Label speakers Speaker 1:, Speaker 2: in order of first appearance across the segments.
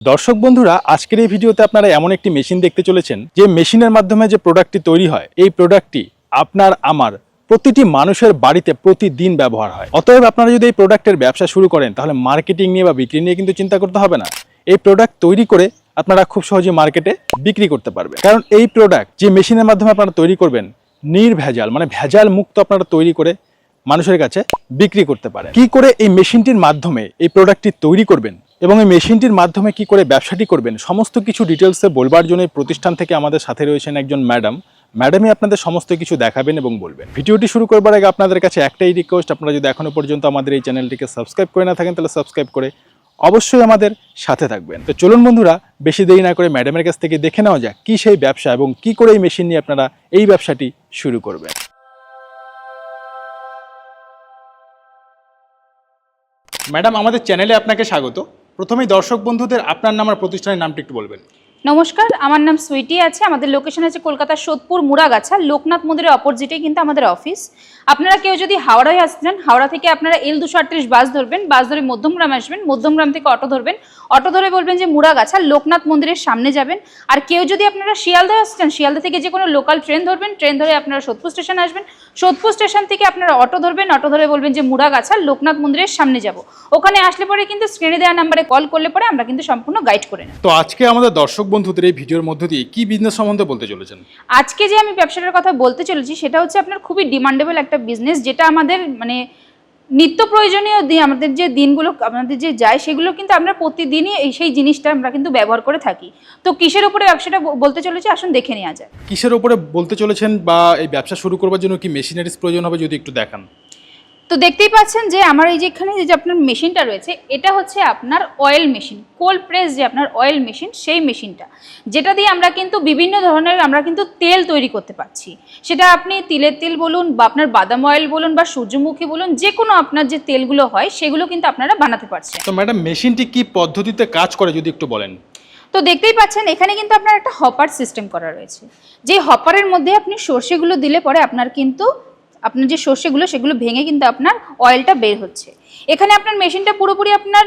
Speaker 1: দর্শক বন্ধুরা, আজকের এই ভিডিওতে আপনারা এমন একটি মেশিন দেখতে চলেছেন, যে মেশিনের মাধ্যমে যে প্রোডাক্টটি তৈরি হয়, এই প্রোডাক্টটি আপনার, আমার প্রতিটি মানুষের বাড়িতে প্রতিদিন ব্যবহার হয়। অতএব আপনারা যদি এই প্রোডাক্টের ব্যবসা শুরু করেন, তাহলে মার্কেটিং নিয়ে বা বিক্রি নিয়ে কিন্তু চিন্তা করতে হবে না। এই প্রোডাক্ট তৈরি করে আপনারা খুব সহজে মার্কেটে বিক্রি করতে পারবেন। কারণ এই প্রোডাক্ট যে মেশিনের মাধ্যমে আপনারা তৈরি করবেন, নির্ভেজাল মানে ভেজাল মুক্ত আপনারা তৈরি করে মানুষের কাছে বিক্রি করতে পারে কি করে এই মেশিনটির মাধ্যমে এই প্রোডাক্টটি তৈরি করবেন এবং এই মেশিনটির মাধ্যমে কি করে ব্যবসাটি করবেন, সমস্ত কিছু ডিটেলসে বলবার জন্য এই প্রতিষ্ঠান থেকে আমাদের সাথে রয়েছেন একজন ম্যাডাম ম্যাডামই আপনাদের সমস্ত কিছু দেখাবেন এবং বলবেন। ভিডিওটি শুরু করবার আগে আপনাদের কাছে একটাই রিকোয়েস্ট আপনারা যদি এখনও পর্যন্ত আমাদের এই চ্যানেলটিকে সাবস্ক্রাইব করে না থাকেন, তাহলে সাবস্ক্রাইব করে অবশ্যই আমাদের সাথে থাকবেন। তো চলুন বন্ধুরা, বেশি দেরি না করে ম্যাডামের কাছ থেকে দেখে নেওয়া যাক কী সেই ব্যবসা এবং কি করে এই মেশিন নিয়ে আপনারা এই ব্যবসাটি শুরু করবেন। ম্যাডাম আমাদের চ্যানেলে আপনাকে স্বাগত। প্রথমেই দর্শক বন্ধুদের আপনার নাম আর প্রতিষ্ঠানের নামটি একটু বলবেন।
Speaker 2: নমস্কার, আমার নাম সুইটি আছে, আমাদের লোকেশন আছে কলকাতার সোদপুর মুরাগাছা লোকনাথ মন্দিরের অপোজিটে কিন্তু আমাদের অফিস আপনারা কেউ যদি হাওড়ায় আসছেন হাওড়া থেকে আপনারা এল দুশো আটত্রিশ বাস ধরবেন বাস ধরে মধ্যমগ্রাম আসবেন, মধ্যমগ্রাম থেকে অটো ধরবেন, অটো ধরে বলবেন যে মুরাগাছা লোকনাথ মন্দিরের সামনে যাবেন। আর কেউ যদি আপনারা শিয়ালদায় আসছেন শিয়ালদা থেকে যে কোনো লোকাল ট্রেন ধরবেন ট্রেন ধরে আপনারা সোদপুর স্টেশন আসবেন। সোদপুর স্টেশন থেকে আপনারা অটো ধরবেন, অটো ধরে বলবেন যে মুরাগাছা লোকনাথ মন্দিরের সামনে যাব। ওখানে আসলে পরে কিন্তু স্ক্রিনে দেওয়া নাম্বারে কল করলে পরে আমরা কিন্তু সম্পূর্ণ গাইড করে নেব।
Speaker 1: তো আজকে আমাদের দর্শক বন্ধুদের এই ভিডিওর মধ্য দিয়ে কি বিজনেস সম্বন্ধে বলতে চলেছেন?
Speaker 2: আজকে যে আমি ব্যবসাটার কথা বলতে চলেছি সেটা হচ্ছে আপনার খুবই ডিমান্ডেবল একটা বিজনেস যেটা আমাদের মানে নিত্য প্রয়োজনীয় দি- আমাদের যে দিনগুলো আমাদের যে যায় সেগুলো কিন্তু আমরা প্রতিদিনই এই সেই জিনিসটা আমরা কিন্তু ব্যবহার করে থাকি। তো কিসের উপরে ব্যবসাটা বলতে চলেছি? আসুন দেখে নেওয়া যায়
Speaker 1: কিসের উপরে বলতে চলেছেন বা এই ব্যবসা শুরু করবার জন্য কি মেশিনারিজ প্রয়োজন হবে যদি একটু দেখান?
Speaker 2: তো দেখতেই পাচ্ছেন যে আমার এই যেখানে যে আপনার মেশিনটা রয়েছে এটা হচ্ছে আপনার অয়েল মেশিন কোল্ড প্রেস যে আপনার অয়েল মেশিন সেই মেশিনটা। যেটা দিয়ে আমরা কিন্তু বিভিন্ন ধরনের আমরা কিন্তু তেল তৈরি করতে পারছি। সেটা আপনি তিলের তেল বলুন বা আপনার বাদাম অয়েল বলুন বা সূর্যমুখী বলুন যে কোনো আপনার যে তেলগুলো হয় সেগুলো কিন্তু আপনারা বানাতে পারছেন।
Speaker 1: তো ম্যাডাম মেশিনটি কি পদ্ধতিতে কাজ করে যদি একটু বলেন?
Speaker 2: তো দেখতেই পাচ্ছেন এখানে কিন্তু আপনার একটা হপার সিস্টেম করা রয়েছে। যে হপারের মধ্যে আপনি সর্ষেগুলো দিলে পরে আপনার কিন্তু আপনার যে সর্ষেগুলো সেগুলো ভেঙে কিন্তু আপনার অয়েলটা বের হচ্ছে। এখানে আপনার মেশিনটা পুরোপুরি আপনার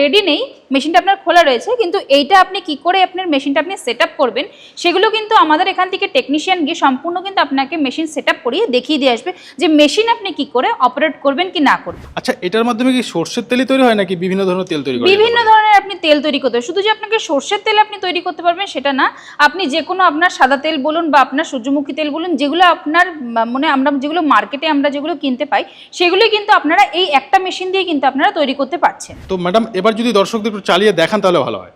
Speaker 2: রেডি নেই মেশিনটা আপনার খোলা রয়েছে কিন্তু এইটা আপনি কি করে আপনার মেশিনটা আপনি সেট করবেন সেগুলো কিন্তু আমাদের এখান থেকে টেকনিশিয়ান গিয়ে সম্পূর্ণ কিন্তু আপনাকে মেশিন সেট আপ করিয়ে দেখিয়ে দিয়ে আসবে যে মেশিন আপনি কি করে অপারেট করবেন কি না করবেন।
Speaker 1: আচ্ছা এটার মাধ্যমে কি সর্ষের তেলই তৈরি হয় নাকি বিভিন্ন ধরনের তেল তৈরি
Speaker 2: বিভিন্ন ধরনের আপনি তেল তৈরি করতে শুধু যে আপনাকে সর্ষের তেল আপনি তৈরি করতে পারবেন সেটা না আপনি যে কোনো আপনার সাদা তেল বলুন বা আপনার সূর্যমুখী তেল বলুন যেগুলো আপনার মানে আমরা যেগুলো মার্কেটে আমরা যেগুলো কিনতে পাই সেগুলোই কিন্তু আপনারা এই একটা মেশিন দিয়ে কিন্তু আপনারা তৈরি করতে পারছেন।
Speaker 1: তো ম্যাডাম এবার যদি দর্শকদের একটু চালিয়ে দেখান তাহলে ভালো হয়।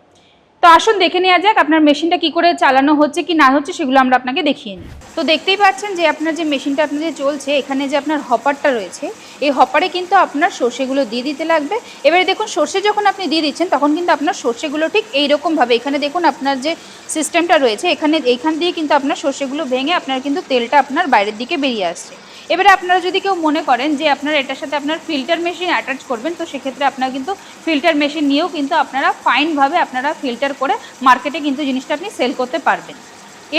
Speaker 2: তো আসুন দেখে নেওয়া যাক আপনার মেশিনটা কি করে চালানো হচ্ছে কি না হচ্ছে সেগুলো আমরা আপনাকে দেখিয়ে নিই। তো দেখতেই পাচ্ছেন যে আপনার যে মেশিনটা আপনার যে চলছে এখানে যে আপনার হপারটা রয়েছে এই হপারে কিন্তু আপনার সর্ষেগুলো দিয়ে দিতে লাগবে। এবারে দেখুন সর্ষে যখন আপনি দিয়ে দিচ্ছেন তখন কিন্তু আপনার সর্ষেগুলো ঠিক এইরকমভাবে এখানে দেখুন আপনার যে সিস্টেমটা রয়েছে এখানে এইখান দিয়ে কিন্তু আপনার সর্ষেগুলো ভেঙে আপনার কিন্তু তেলটা আপনার বাইরের দিকে বেরিয়ে আসছে। এবারে আপনারা যদি কেউ মনে করেন যে আপনারা এটার সাথে আপনার ফিল্টার মেশিন অ্যাটাচ করবেন, তো সেক্ষেত্রে আপনার কিন্তু ফিল্টার মেশিন নিয়েও কিন্তু আপনারা ফাইনভাবে আপনারা ফিল্টার করে মার্কেটে কিন্তু জিনিসটা আপনি সেল করতে পারবেন।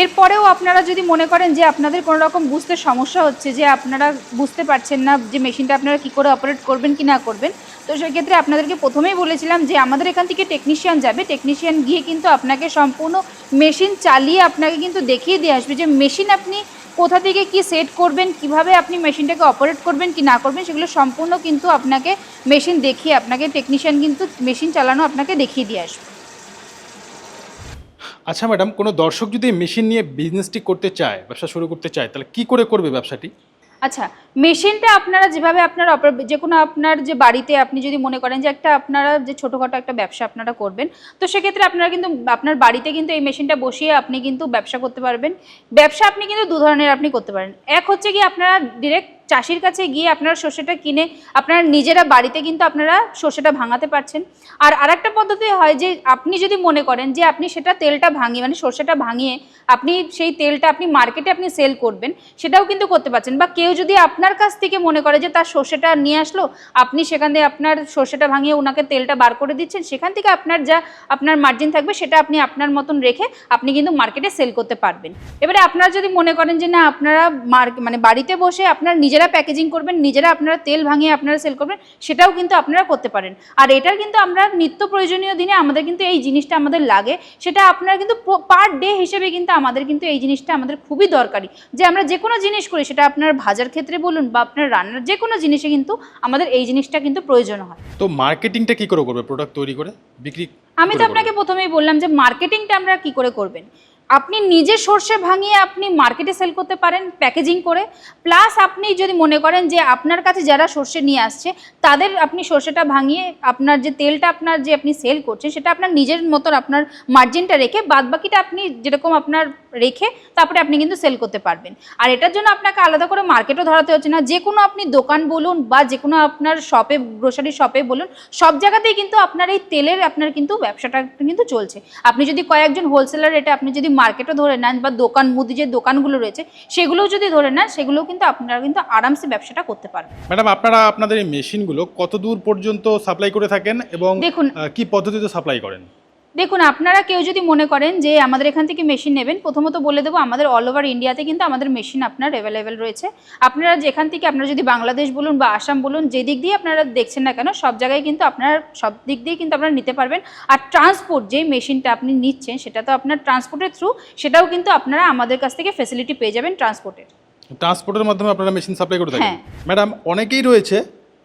Speaker 2: এরপরেও আপনারা যদি মনে করেন যে আপনাদের কোনো রকম বুঝতে সমস্যা হচ্ছে, যে আপনারা বুঝতে পারছেন না যে মেশিনটা আপনারা কী করে অপারেট করবেন, কি না করবেন, তো সেক্ষেত্রে আপনাদেরকে প্রথমেই বলেছিলাম যে আমাদের এখান থেকে টেকনিশিয়ান যাবে। টেকনিশিয়ান গিয়ে কিন্তু আপনাকে সম্পূর্ণ মেশিন চালিয়ে আপনাকে কিন্তু দেখিয়ে দিয়ে আসবে যে মেশিন আপনি কোথা থেকে কি সেট করবেন, কীভাবে আপনি মেশিনটাকে অপারেট করবেন, কি না করবেন, সেগুলো সম্পূর্ণ কিন্তু আপনাকে মেশিন দেখিয়ে, আপনাকে টেকনিশিয়ান কিন্তু মেশিন চালানো আপনাকে দেখিয়ে দিয়ে আসবে।
Speaker 1: আচ্ছা ম্যাডাম, কোনো দর্শক যদি মেশিন নিয়ে বিজনেসটি করতে চায়, ব্যবসা শুরু করতে চায়, তাহলে কি করে করবে ব্যবসাটি?
Speaker 2: আচ্ছা মেশিনটা আপনারা যেভাবে আপনার যে কোনো আপনার যে বাড়িতে আপনি যদি মনে করেন যে একটা আপনারা যে ছোটোখাটো একটা ব্যবসা আপনারা করবেন, তো সেক্ষেত্রে আপনারা কিন্তু আপনার বাড়িতে কিন্তু এই মেশিনটা বসিয়ে আপনি কিন্তু ব্যবসা করতে পারবেন। ব্যবসা আপনি কিন্তু দু ধরনের আপনি করতে পারেন। এক হচ্ছে কি আপনারা ডিরেক্ট চাষির কাছে গিয়ে আপনারা সর্ষেটা কিনে আপনারা নিজেরা বাড়িতে কিন্তু আপনারা সর্ষেটা ভাঙাতে পারছেন। আর আরেকটা পদ্ধতি হয় যে আপনি যদি মনে করেন যে আপনি সেটা তেলটা ভাঙিয়ে মানে সর্ষেটা ভাঙিয়ে আপনি সেই তেলটা আপনি মার্কেটে আপনি সেল করবেন, সেটাও কিন্তু করতে পারছেন। বা কেউ যদি আপনার কাছ থেকে মনে করে যে তার সর্ষেটা নিয়ে আসলো, আপনি সেখান থেকে আপনার সর্ষেটা ভাঙিয়ে ওনাকে তেলটা বার করে দিচ্ছেন, সেখান থেকে আপনার যা আপনার মার্জিন থাকবে সেটা আপনি আপনার মতন রেখে আপনি কিন্তু মার্কেটে সেল করতে পারবেন। এবারে আপনারা যদি মনে করেন যে না, আপনারা মার্ক মানে বাড়িতে বসে আপনার নিজেরা নিজেরা প্যাকেজিং করবেন নিজেরা আপনারা তেল ভাঙিয়ে আপনারা সেল করবেন সেটাও কিন্তু আপনারা করতে পারেন। আর এটার কিন্তু আমরা নিত্য প্রয়োজনীয় দিনে আমাদের কিন্তু এই জিনিসটা আমাদের লাগে সেটা আপনারা কিন্তু পার ডে হিসেবে কিন্তু আমাদের কিন্তু এই জিনিসটা আমাদের খুবই দরকারি। যে আমরা যে কোনো জিনিস করি সেটা আপনার ভাজার ক্ষেত্রে বলুন বা আপনার রান্নার যে কোনো জিনিসে কিন্তু আমাদের এই জিনিসটা কিন্তু প্রয়োজন হয়।
Speaker 1: তো মার্কেটিংটা কি করে করবে প্রোডাক্ট তৈরি করে বিক্রি
Speaker 2: আমি তো আপনাকে প্রথমেই বললাম যে মার্কেটিংটা আমরা কি করে করবেন? আপনি নিজে সর্ষে ভাঙিয়ে আপনি মার্কেটে সেল করতে পারেন প্যাকেজিং করে। প্লাস আপনি যদি মনে করেন যে আপনার কাছে যারা সর্ষে নিয়ে আসছে, তাদের আপনি সর্ষেটা ভাঙিয়ে আপনার যে তেলটা আপনার যে আপনি সেল করছেন সেটা আপনার নিজের মতন আপনার মার্জিনটা রেখে বাদ বাকিটা আপনি যেরকম আপনার রেখে, তারপরে আপনি কিন্তু সেল করতে পারবেন। আর এটার জন্য আপনাকে আলাদা করে মার্কেটও ধরাতে হচ্ছে না। যে কোনো আপনি দোকান বলুন বা যে কোনো আপনার শপে গ্রোসারি শপে বলুন, সব জায়গাতেই কিন্তু আপনার এই তেলের আপনার কিন্তু ব্যবসাটা কিন্তু চলছে। আপনি যদি কয়েকজন হোলসেলার এটা আপনি যদি মার্কেটও ধরে নেন বা দোকান মুদি যে দোকানগুলো রয়েছে সেগুলোও যদি ধরে নেন সেগুলোও কিন্তু আপনারা কিন্তু আরামসে ব্যবসাটা করতে পারবেন
Speaker 1: ম্যাডাম আপনারা আপনাদের এই মেশিনগুলো কত দূর পর্যন্ত সাপ্লাই করে থাকেন এবং
Speaker 2: দেখুন।
Speaker 1: কি পদ্ধতিতে সাপ্লাই করেন
Speaker 2: দেখুন আপনারা কেউ যদি মনে করেন যে আমাদের এখান থেকে মেশিন নেবেন প্রথমত বলে দেবো আমাদের অল ওভার ইন্ডিয়াতে কিন্তু আমাদের মেশিন আপনার অ্যাভেলেবেল রয়েছে। আপনারা যেখান থেকে আপনারা যদি বাংলাদেশ বলুন বা আসাম বলুন যে দিক দিয়ে আপনারা দেখছেন না কেন সব জায়গায় কিন্তু আপনারা সব দিক দিয়ে কিন্তু আপনারা নিতে পারবেন। আর ট্রান্সপোর্ট যেই মেশিনটা আপনি নিচ্ছেন সেটা তো আপনার ট্রান্সপোর্টের থ্রু সেটাও কিন্তু আপনারা আমাদের কাছ থেকে ফেসিলিটি পেয়ে যাবেন ট্রান্সপোর্টের
Speaker 1: ট্রান্সপোর্টের মাধ্যমে আপনারা মেশিন সাপ্লাই করে থাকেন। ম্যাডাম অনেকেই রয়েছে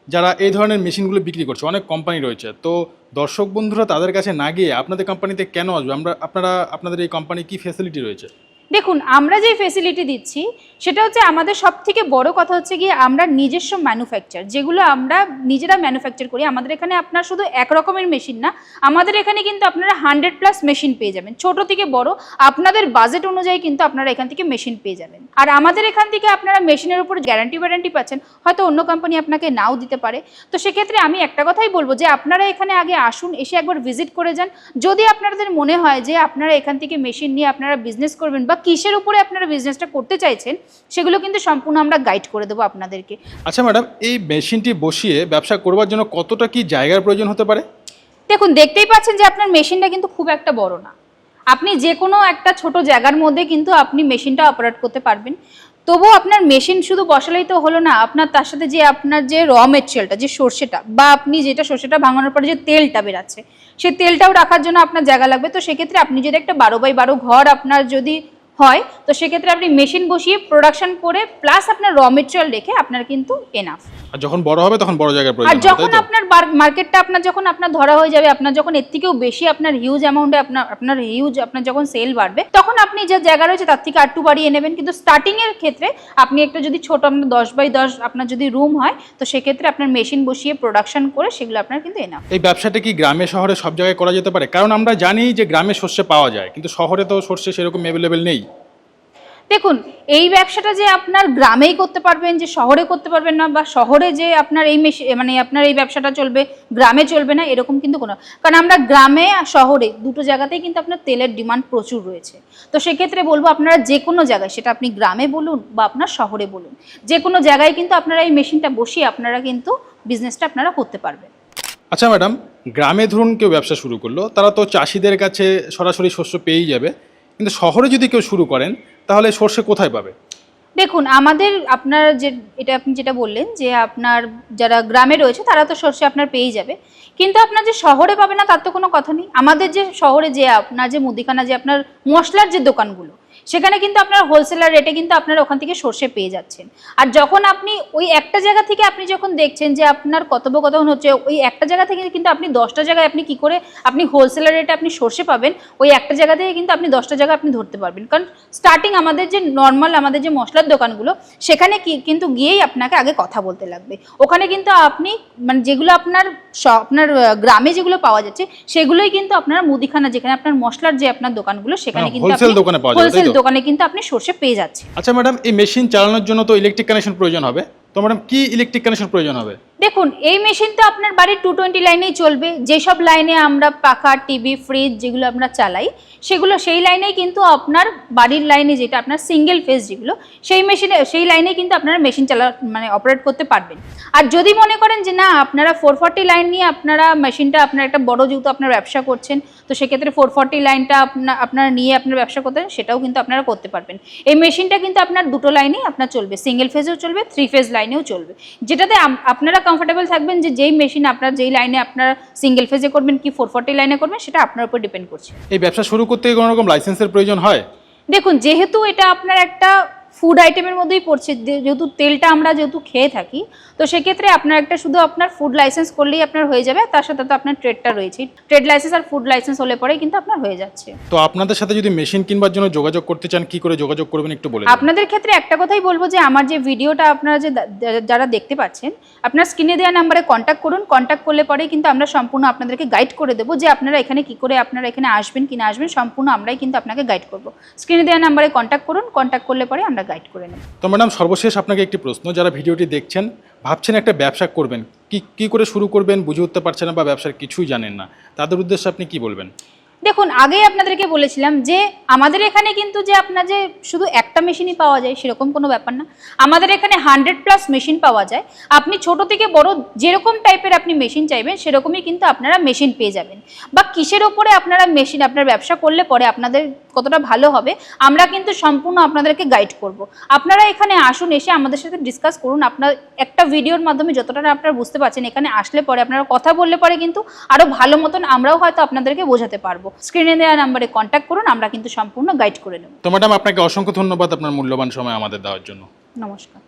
Speaker 1: যারা এই ধরনের মেশিনগুলো বিক্রি করছে, অনেক কোম্পানি রয়েছে। তো দর্শক বন্ধুরা, তাদের কাছে না গিয়ে আপনাদের কোম্পানিতে কেন আসবে? আমরা, আপনারা, আপনাদের এই কোম্পানি কি ফ্যাসিলিটি রয়েছে?
Speaker 2: দেখুন, আমরা যে ফেসিলিটি দিচ্ছি, সেটা হচ্ছে আমাদের সব থেকে বড় কথা হচ্ছে গিয়ে আমরা নিজস্ব ম্যানুফ্যাকচার যেগুলো আমরা নিজেরা ম্যানুফ্যাকচার করি। আমাদের এখানে আপনার শুধু এক রকমের মেশিন না, আমাদের এখানে কিন্তু আপনারা হান্ড্রেড প্লাস মেশিন পেয়ে যাবেন। ছোট থেকে বড়, আপনাদের বাজেট অনুযায়ী কিন্তু আপনারা এখান থেকে মেশিন পেয়ে যাবেন। আর আমাদের এখান থেকে আপনারা মেশিনের উপর গ্যারান্টি ওয়ারেন্টি পাচ্ছেন, হয়তো অন্য কোম্পানি আপনাকে নাও দিতে পারে। তো সেক্ষেত্রে আমি একটা কথাই বলব যে, আপনারা এখানে আগে আসুন, এসে একবার ভিজিট করে যান। যদি আপনাদের মনে হয় যে, আপনারা এখান থেকে মেশিন নিয়ে আপনারা বিজনেস করবেন বা কিসের উপরে আপনারা বিজনেসটা করতে চাইছেন সেগুলো কিন্তু সম্পূর্ণ আমরা গাইড করে দেবো আপনাদেরকে।
Speaker 1: আচ্ছা ম্যাডাম এই মেশিনটি বসিয়ে ব্যবসা করবার জন্য কতটা কি জায়গার প্রয়োজন হতে পারে?
Speaker 2: দেখুন দেখতেই পাচ্ছেন যে আপনার মেশিনটা কিন্তু খুব একটা বড় না। আপনি যে কোনো একটা ছোট জায়গার মধ্যে কিন্তু আপনি মেশিনটা অপারেট করতে পারবেন। তবুও আপনার মেশিন শুধু বসালেই তো হলো না আপনার তার সাথে যে আপনার যে র মেটেরিয়ালটা যে সর্ষেটা বা আপনি যেটা সর্ষেটা ভাঙানোর পরে যে তেলটা বেরাচ্ছে সেই তেলটাও রাখার জন্য আপনার জায়গা লাগবে। তো সেক্ষেত্রে আপনি যদি একটা বারো বাই বারো ঘর আপনার যদি হয়, তো সেক্ষেত্রে আপনি মেশিন বসিয়ে প্রোডাকশন করে প্লাস আপনার র মেটেরিয়াল রেখে আপনার কিন্তু এনাফ
Speaker 1: আর যখন বড় হবে তখন বড় জায়গার
Speaker 2: আর
Speaker 1: প্রয়োজন হবে,
Speaker 2: যখন আপনার মার্কেটটা আপনার যখন আপনার ধরা হয়ে যাবে আপনার যখন এর থেকেও বেশি আপনার হিউজ অ্যামাউন্টে আপনার আপনার হিউজ আপনার যখন সেল বাড়বে তখন আপনি যে জায়গা রয়েছে তার থেকে আটটু বাড়িয়ে নেবেন। কিন্তু স্টার্টিং এর ক্ষেত্রে আপনি একটা যদি ছোট আপনার দশ বাই দশ আপনার যদি রুম হয় তো সেক্ষেত্রে আপনার মেশিন বসিয়ে প্রোডাকশন করে সেগুলো আপনার কিন্তু এনাফ
Speaker 1: এই ব্যবসাটা কি গ্রামে শহরে সব জায়গায় করা যেতে পারে? কারণ আমরা জানি যে গ্রামে শস্য পাওয়া যায় কিন্তু শহরে তো শস্য সেরকম অ্যাভেলেবেল নেই।
Speaker 2: দেখুন, এই ব্যবসাটা যে আপনার গ্রামেই করতে পারবেন, যে শহরে করতে পারবেন না, বা শহরে যে আপনার এই মানে আপনার এই ব্যবসাটা চলবে, গ্রামে চলবে না, এরকম কিন্তু কোনো কারণ আমরা গ্রামে আর শহরে দুটো জায়গাতেই কিন্তু আপনার তেলের ডিমান্ড প্রচুর রয়েছে। তো সেক্ষেত্রে বলব আপনারা যে কোনো জায়গায়, সেটা আপনি গ্রামে বলুন বা আপনার শহরে বলুন, যে কোনো জায়গায় কিন্তু আপনারা এই মেশিনটা বসিয়ে আপনারা কিন্তু বিজনেসটা আপনারা করতে পারবেন।
Speaker 1: আচ্ছা ম্যাডাম, গ্রামে ধরুন কেউ ব্যবসা শুরু করল, তারা তো চাষিদের কাছে সরাসরি শস্য পেয়েই যাবে। কিন্তু শহরে যদি কেউ শুরু করেন, তাহলে সর্ষে কোথায় পাবে?
Speaker 2: দেখুন, আমাদের আপনার যে, এটা আপনি যেটা বললেন যে আপনার যারা গ্রামে রয়েছে, তারা তো সর্ষে আপনার পেয়ে যাবে। কিন্তু আপনার যে শহরে পাবে না, তার তো কোনো কথা নেই। আমাদের যে শহরে যে আপনার যে মুদিখানা, যে আপনার মশলার যে দোকানগুলো সেখানে কিন্তু আপনার হোলসেলার রেটে কিন্তু আপনার ওখান থেকে সর্ষে পেয়ে যাচ্ছেন। আর যখন আপনি ওই একটা জায়গা থেকে আপনি যখন দেখছেন যে আপনার কথোপকথন হচ্ছে ওই একটা জায়গা থেকে কিন্তু আপনি দশটা জায়গায় আপনি কি করে আপনি হোলসেলার রেটে আপনি সর্ষে পাবেন ওই একটা জায়গা থেকে কিন্তু আপনি দশটা জায়গা আপনি ধরতে পারবেন। কারণ স্টার্টিং আমাদের যে নর্মাল আমাদের যে মশলার দোকানগুলো সেখানে কি কিন্তু গিয়েই আপনাকে আগে কথা বলতে লাগবে। ওখানে কিন্তু আপনি মানে যেগুলো আপনার আপনার গ্রামে যেগুলো পাওয়া যাচ্ছে সেগুলোই কিন্তু আপনার মুদিখানা যেখানে আপনার মশলার যে আপনার দোকানগুলো সেখানে
Speaker 1: হ্যাঁ,
Speaker 2: কিন্তু হোলসেল? দোকানে কিন্তু আপনি সর্ষে পেয়ে যাচ্ছেন।
Speaker 1: আচ্ছা ম্যাডাম, এই মেশিন চালানোর জন্য তো ইলেকট্রিক কানেকশন প্রয়োজন হবে। তো ম্যাডাম, কি ইলেকট্রিক কানেকশন প্রয়োজন হবে?
Speaker 2: দেখুন, এই মেশিন তো আপনার বাড়ির টু টোয়েন্টি লাইনেই চলবে। যেসব লাইনে আমরা পাখা টিভি ফ্রিজ যেগুলো আমরা চালাই, সেগুলো সেই লাইনেই কিন্তু আপনার বাড়ির লাইনে যেটা আপনার সিঙ্গেল ফেজ যেগুলো, সেই মেশিনে সেই লাইনে কিন্তু আপনারা মেশিন চালা মানে অপারেট করতে পারবেন। আর যদি মনে করেন যে না, আপনারা ফোর ফর্টি লাইন নিয়ে আপনারা মেশিনটা আপনার একটা বড় যেহেতু আপনার ব্যবসা করছেন, তো সেক্ষেত্রে ফোর ফর্টি লাইনটা আপনার আপনারা নিয়ে আপনার ব্যবসা করতেন সেটাও কিন্তু আপনারা করতে পারবেন। এই মেশিনটা কিন্তু আপনার দুটো লাইনেই আপনার চলবে। সিঙ্গেল ফেজেও চলবে থ্রি ফেজ লাইনেও চলবে। যেটাতে আপনারা কমফোর্টেবল থাকবেন যে যেই মেশিন আপনার যেই লাইনে আপনার সিঙ্গেল ফেজে করবেন কি ফোর ফর্টি লাইনে করবেন সেটা আপনার উপর ডিপেন্ড করছে।
Speaker 1: এই ব্যবসা শুরু করতে কোনো রকম লাইসেন্সের প্রয়োজন হয়?
Speaker 2: দেখুন যেহেতু এটা আপনার একটা ফুড আইটেমের মধ্যেই পড়ছে। যে- যেহেতু তেলটা আমরা যেহেতু খেয়ে থাকি তো সেক্ষেত্রে আপনার একটা শুধু আপনার ফুড লাইসেন্স করলেই আপনার হয়ে যাবে তার সাথে তো আপনার ট্রেডটা রয়েছে। ট্রেড লাইসেন্স আর ফুড লাইসেন্স হলে পরেই কিন্তু আপনার হয়ে যাচ্ছে।
Speaker 1: তো আপনাদের সাথে যদি মেশিন কিনবার জন্য যোগাযোগ করতে চান কি করে যোগাযোগ করবেন একটু বলে
Speaker 2: আপনাদের ক্ষেত্রে একটা কথাই বলব যে আমার যে ভিডিওটা আপনারা যে যারা দেখতে পাচ্ছেন আপনার স্ক্রিনে দেওয়া নাম্বারে কন্ট্যাক্ট করুন। কন্ট্যাক্ট করলে পরেই কিন্তু আমরা সম্পূর্ণ আপনাদেরকে গাইড করে দেবো যে আপনারা এখানে কি করে আপনারা এখানে আসবেন কি না আসবেন সম্পূর্ণ আমরাই কিন্তু আপনাকে গাইড করব। স্ক্রিনে দেওয়া নাম্বারে কন্ট্যাক্ট করুন। কন্ট্যাক্ট করলে পরে আমরা গাইড করে নেব।
Speaker 1: তো ম্যাডাম, সর্বশেষ আপনাকে একটি প্রশ্ন, যারা ভিডিওটি দেখছেন, ভাবছেন একটা ব্যবসা করবেন, কি কি করে শুরু করবেন, বুঝে উঠতে পারছেন না বা ব্যবসার কিছুই জানেন না, তাদের উদ্দেশ্যে আপনি কি বলবেন?
Speaker 2: দেখুন, আগেই আপনাদেরকে বলেছিলাম যে আমাদের এখানে কিন্তু যে আপনার যে শুধু একটা মেশিনই পাওয়া যায়, সেরকম কোনো ব্যাপার না। আমাদের এখানে হান্ড্রেড প্লাস মেশিন পাওয়া যায়। আপনি ছোট থেকে বড় যেরকম টাইপের আপনি মেশিন চাইবেন, সেরকমই কিন্তু আপনারা মেশিন পেয়ে যাবেন। বা কিসের ওপরে আপনারা মেশিন আপনার ব্যবসা করলে পরে আপনাদের কতটা ভালো হবে, আমরা কিন্তু সম্পূর্ণ আপনাদেরকে গাইড করব। আপনারা এখানে আসুন, এসে আমাদের সাথে ডিসকাস করুন। আপনার একটা ভিডিওর মাধ্যমে যতটা আপনারা বুঝতে পারছেন, এখানে আসলে পরে আপনারা কথা বললে পরে কিন্তু আরও ভালো মতন আমরাও হয়তো আপনাদেরকে বোঝাতে পারব। স্ক্রিনে দেওয়া নাম্বারে কন্ট্যাক্ট করুন আমরা কিন্তু সম্পূর্ণ গাইড করে নেব।
Speaker 1: তো ম্যাডাম আপনাকে অসংখ্য ধন্যবাদ আপনার মূল্যবান সময় আমাদের দেওয়ার জন্য।
Speaker 2: নমস্কার।